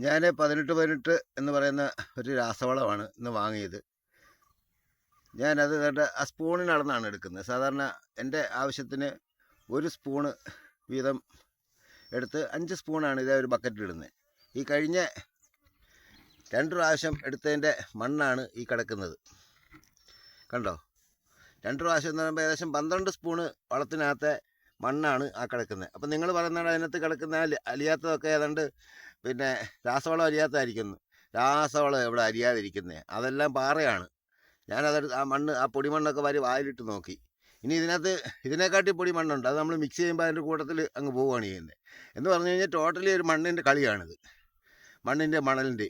ഞാൻ പതിനെട്ട് പതിനെട്ട് എന്ന് പറയുന്ന ഒരു രാസവളമാണ് ഇന്ന് വാങ്ങിയത്. ഞാനത് ആ സ്പൂണിന് അളന്നാണ് എടുക്കുന്നത്. സാധാരണ എന്റെ ആവശ്യത്തിന് ഒരു സ്പൂണ് വീതം എടുത്ത് അഞ്ച് സ്പൂണാണ് ഇതേ ഒരു ബക്കറ്റിൽ ഇടുന്നത്. ഈ കഴിഞ്ഞ രണ്ട് പ്രാവശ്യം എടുത്തതിന്റെ മണ്ണാണ് ഈ കിടക്കുന്നത്. കണ്ടോ? രണ്ട് പ്രാവശ്യം എന്ന് പറയുമ്പോൾ ഏകദേശം പന്ത്രണ്ട് സ്പൂണ് വളത്തിനകത്തെ മണ്ണാണ് ആ കിടക്കുന്നത്. അപ്പം നിങ്ങൾ പറയുന്നത് അതിനകത്ത് കിടക്കുന്ന അലി- അലിയാത്തതൊക്കെ ഏതാണ്ട് പിന്നെ രാസവളം അരിയാത്തായിരിക്കുന്നു രാസവളം ഇവിടെ അരിയാതിരിക്കുന്നത് അതെല്ലാം പാറയാണ്. ഞാനതെടുത്ത് ആ മണ്ണ് ആ പൊടിമണ്ണൊക്കെ വാരി വായിലിട്ട് നോക്കി. ഇനി ഇതിനകത്ത് ഇതിനെക്കാട്ടി പൊടി മണ്ണുണ്ട് അത് നമ്മൾ മിക്സ് ചെയ്യുമ്പോൾ അതിന്റെ കൂട്ടത്തിൽ അങ്ങ് പോവുകയാണ് ചെയ്യുന്നത് എന്ന് പറഞ്ഞു കഴിഞ്ഞാൽ ടോട്ടലി ഒരു മണ്ണിന്റെ കളിയാണിത്. മണ്ണിന്റെ മണലിന്റെ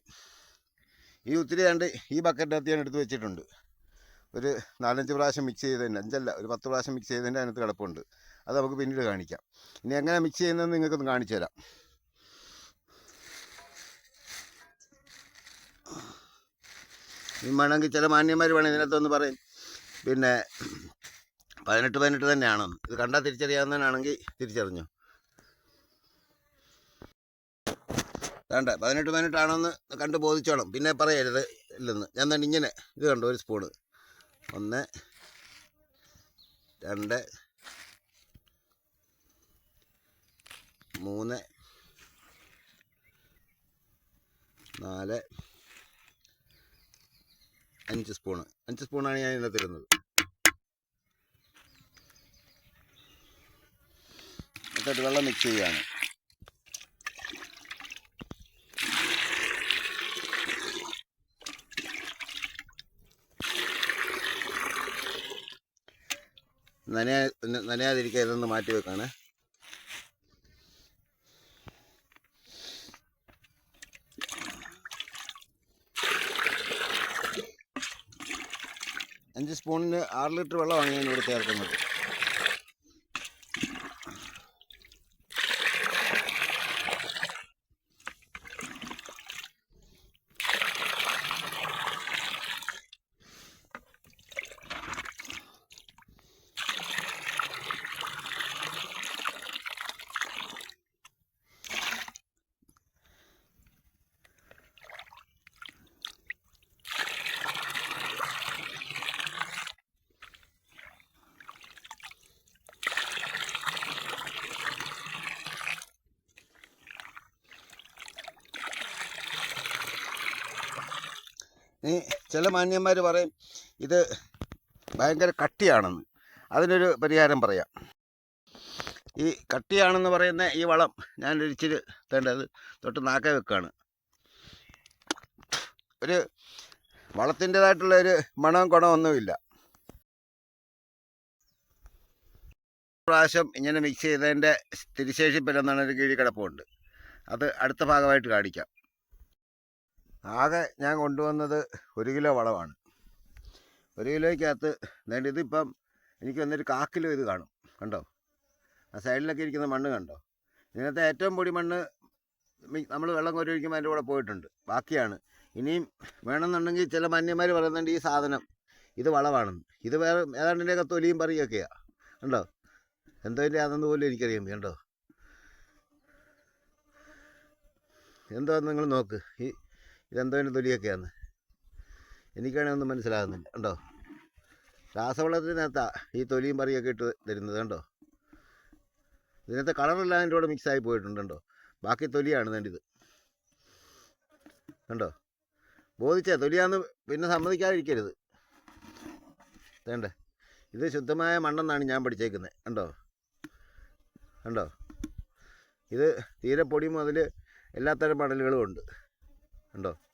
ഈ ഒത്തിരി കണ്ട് ഈ ബക്കറ്റിനകത്ത് ഞാൻ എടുത്ത് വെച്ചിട്ടുണ്ട്. ഒരു നാലഞ്ച് പ്രാവശ്യം മിക്സ് ചെയ്തതിന്റെ അഞ്ചല്ല ഒരു പത്ത് പ്രാവശ്യം മിക്സ് ചെയ്തതിന്റെ അതിനകത്ത് കിടപ്പുണ്ട്. അത് നമുക്ക് പിന്നീട് കാണിക്കാം. ഇനി എങ്ങനെ മിക്സ് ചെയ്യുന്നതെന്ന് നിങ്ങൾക്കൊന്ന് കാണിച്ചു തരാം വേണമെങ്കിൽ ചില മാന്യന്മാർ വേണം ഇതിനകത്തൊന്ന് പറയും. പിന്നെ പതിനെട്ട് പതിനെട്ട് തന്നെയാണ്. ഇത് കണ്ടാൽ തിരിച്ചറിയാവുന്നതിനാണെങ്കിൽ തിരിച്ചറിഞ്ഞു. വേണ്ട പതിനെട്ട് പതിനെട്ടാണെന്ന് കണ്ട് ബോധിച്ചോണം പിന്നെ പറയരുത് ഇല്ലെന്ന്. ഞാൻ തന്നെ ഇങ്ങനെ ഇത് കണ്ടു ഒരു സ്പൂണ് ഒന്ന് രണ്ട് മൂന്ന് നാല് അഞ്ച് സ്പൂണ്. അഞ്ച് സ്പൂണാണ് ഞാൻ ഇന്നത്തെ തരുന്നത് എന്നിട്ട് വെള്ളം മിക്സ് ചെയ്യുകയാണ്. നനയാ നനയാതിരിക്കാൻ ഇതൊന്ന് മാറ്റി വെക്കാണ്. അഞ്ച് സ്പൂണിന് ആറ് ലിറ്റർ വെള്ളമാണ് ഞാൻ ഇവിടെ ചേർക്കുന്നത്. ഇനി ചില മാന്യന്മാർ പറയും ഇത് ഭയങ്കര കട്ടിയാണെന്ന്. അതിനൊരു പരിഹാരം പറയാം. ഈ കട്ടിയാണെന്ന് പറയുന്ന ഈ വളം ഞാൻ ഇച്ചിരി തേണ്ടത് തൊട്ട് നാക്കേ വെക്കുകയാണ് ഒരു വളത്തിന്റെതായിട്ടുള്ള ഒരു മണവും ഗുണമൊന്നുമില്ല പ്രാവശ്യം ഇങ്ങനെ മിക്സ് ചെയ്തതിന്റെ തിരിശേഷിപ്പില്ലെന്നാണ് ഒരു കീഴി കിടപ്പുണ്ട്. അത് അടുത്ത ഭാഗമായിട്ട് കാണിക്കാം. ആകെ ഞാൻ കൊണ്ടുവന്നത് ഒരു കിലോ വളമാണ്. ഒരു കിലോയ്ക്കകത്ത് വേണ്ട ഇതിപ്പം എനിക്ക് വന്നൊരു കാ ഇത് കാണും. കണ്ടോ? ആ സൈഡിലൊക്കെ ഇരിക്കുന്ന മണ്ണ് കണ്ടോ? ഇതിനകത്ത് ഏറ്റവും പൊടി മണ്ണ് നമ്മൾ വെള്ളം കോരി ഒഴിക്കുമ്പോൾ അതിന്റെ കൂടെ പോയിട്ടുണ്ട്. ബാക്കിയാണ്. ഇനിയും വേണമെന്നുണ്ടെങ്കിൽ ചില മാന്യന്മാർ പറയുന്നുണ്ട് ഈ സാധനം ഇത് വളമാണെന്ന് ഇത് വേറെ ഏതാണ്ടിന്റെയൊക്കെ തൊലിയും പറയുകയൊക്കെയാണ് കണ്ടോ? എന്തതിന്റെ അതെന്ന് പോലും എനിക്കറിയാം കണ്ടോ? എന്തോ നിങ്ങൾ നോക്ക്. ഈ ഇതെന്തോന്റെ തൊലിയൊക്കെയാണ് എനിക്കാണെങ്കിൽ ഒന്നും മനസ്സിലാകുന്നില്ല. കണ്ടോ? രാസവളത്തിനകത്താ ഈ തൊലിയും പറിയൊക്കെ ഇട്ട് തരുന്നത് കണ്ടോ? ഇതിനകത്തെ കളറെല്ലാം അതിന്റെ കൂടെ മിക്സായി പോയിട്ടുണ്ട് കണ്ടോ? ബാക്കി തൊലിയാണ് വേണ്ടത് കണ്ടോ? ബോധിച്ചേ തൊലിയാന്ന് പിന്നെ സമ്മതിക്കാതിരിക്കരുത്. വേണ്ടേ? ഇത് ശുദ്ധമായ മണ്ണെന്നാണ് ഞാൻ പഠിച്ചേക്കുന്നത് കണ്ടോ? കണ്ടോ? ഇത് തീരെ പൊടി മുതൽ എല്ലാത്തരം മണലുകളും ഉണ്ട്. ഉണ്ടോ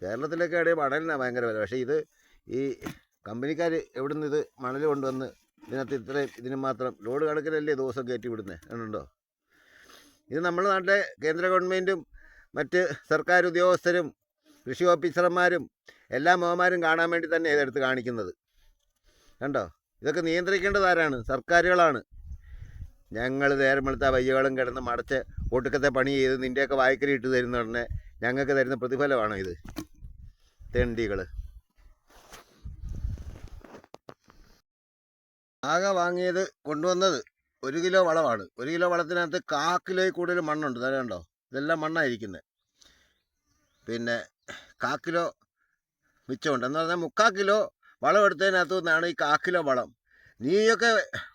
കേരളത്തിലൊക്കെ ഇടയിൽ മണലിനാണ് ഭയങ്കര വില. പക്ഷേ ഇത് ഈ കമ്പനിക്കാർ എവിടെ നിന്ന് ഇത് മണൽ കൊണ്ടുവന്ന് ഇതിനകത്ത് ഇത്രയും ഇതിന് മാത്രം ലോഡ് കണക്കിനല്ലേ ദിവസം കയറ്റി വിടുന്നത് എന്നുണ്ടോ ഇത് നമ്മുടെ നാട്ടിലെ കേന്ദ്ര ഗവൺമെന്റും മറ്റ് സർക്കാർ ഉദ്യോഗസ്ഥരും കൃഷി ഓഫീസർമാരും എല്ലാ മോമാരും കാണാൻ വേണ്ടി തന്നെ ഇതെടുത്ത് കാണിക്കുന്നത്. കണ്ടോ? ഇതൊക്കെ നിയന്ത്രിക്കേണ്ടത് ആരാണ്? സർക്കാരുകളാണ്. ഞങ്ങൾ നേരം വെളുത്ത വയ്യകളും കിടന്ന് മടച്ച് ഒടുക്കത്തെ പണി ചെയ്ത് നിന്റെയൊക്കെ വായ്ക്കരി ഇട്ട് തരുന്ന ഉടനെ ഞങ്ങൾക്ക് തരുന്ന പ്രതിഫലമാണോ ഇത്? തെണ്ടികൾ ആകെ വാങ്ങിയത് കൊണ്ടുവന്നത് ഒരു കിലോ വളമാണ്. ഒരു കിലോ വളത്തിനകത്ത് കാ കിലോയിൽ കൂടുതൽ മണ്ണുണ്ട്. തരണ്ടോ ഇതെല്ലാം മണ്ണായിരിക്കുന്നത് പിന്നെ കാ കിലോ മിച്ചമുണ്ട്. എന്ന് പറഞ്ഞാൽ മുക്കാൽ കിലോ വളം എടുത്തതിനകത്തു നിന്നാണ് ഈ കാ കിലോ വളം. നീയൊക്കെ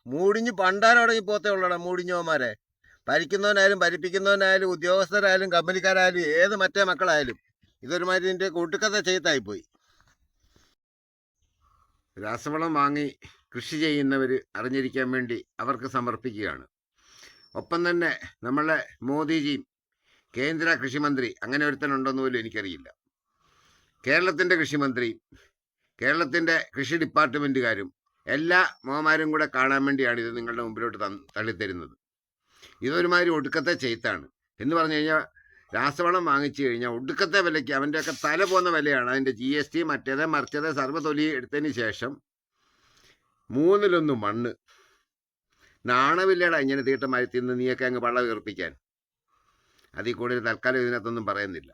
മൂടിഞ്ഞ് പണ്ടാൻ തുടങ്ങി പോത്തേ ഉള്ളടാ മൂടിഞ്ഞവന്മാരെ. ഭരിക്കുന്നവനായാലും ഭരിപ്പിക്കുന്നവനായാലും ഉദ്യോഗസ്ഥരായാലും കമ്പനിക്കാരായാലും ഏത് മറ്റേ മക്കളായാലും. ഇതൊരുമാതിരി ഇതിന്റെ കൂട്ടുകഥ ചെയ്തായിപ്പോയി. രാസവളം വാങ്ങി കൃഷി ചെയ്യുന്നവർ അറിഞ്ഞിരിക്കാൻ വേണ്ടി അവർക്ക് സമർപ്പിക്കുകയാണ്. ഒപ്പം തന്നെ നമ്മളെ മോദിജിയും കേന്ദ്ര കൃഷിമന്ത്രി അങ്ങനെ ഒരുത്തനുണ്ടെന്ന് പോലും എനിക്കറിയില്ല. കേരളത്തിന്റെ കൃഷിമന്ത്രി കേരളത്തിന്റെ കൃഷി ഡിപ്പാർട്ട്മെന്റുകാരും എല്ലാ മോമാരും കൂടെ കാണാൻ വേണ്ടിയാണ് ഇത് നിങ്ങളുടെ മുമ്പിലോട്ട് തള്ളിത്തരുന്നത്. ഇതൊരുമാതിരി ഒടുക്കത്തെ ചെയ്ത്താണ്. എന്ന് പറഞ്ഞു കഴിഞ്ഞാൽ രാസവളം വാങ്ങിച്ചു കഴിഞ്ഞാൽ ഒടുക്കത്തെ വിലയ്ക്ക് അവന്റെയൊക്കെ തല പോകുന്ന വിലയാണ്. അതിന്റെ ജി എസ് ടി മറ്റേത് മറിച്ചത് സർവതൊലി എടുത്തതിന് ശേഷം മൂന്നിലൊന്ന് മണ്ണ്. നാണമില്ലടാ ഇങ്ങനെ തീട്ടമായി തിന്ന് നീയൊക്കെ അങ്ങ് പള്ള വീർപ്പിക്കാൻ. അതിൽ കൂടുതൽ തൽക്കാലം ഇതിനകത്തൊന്നും പറയുന്നില്ല.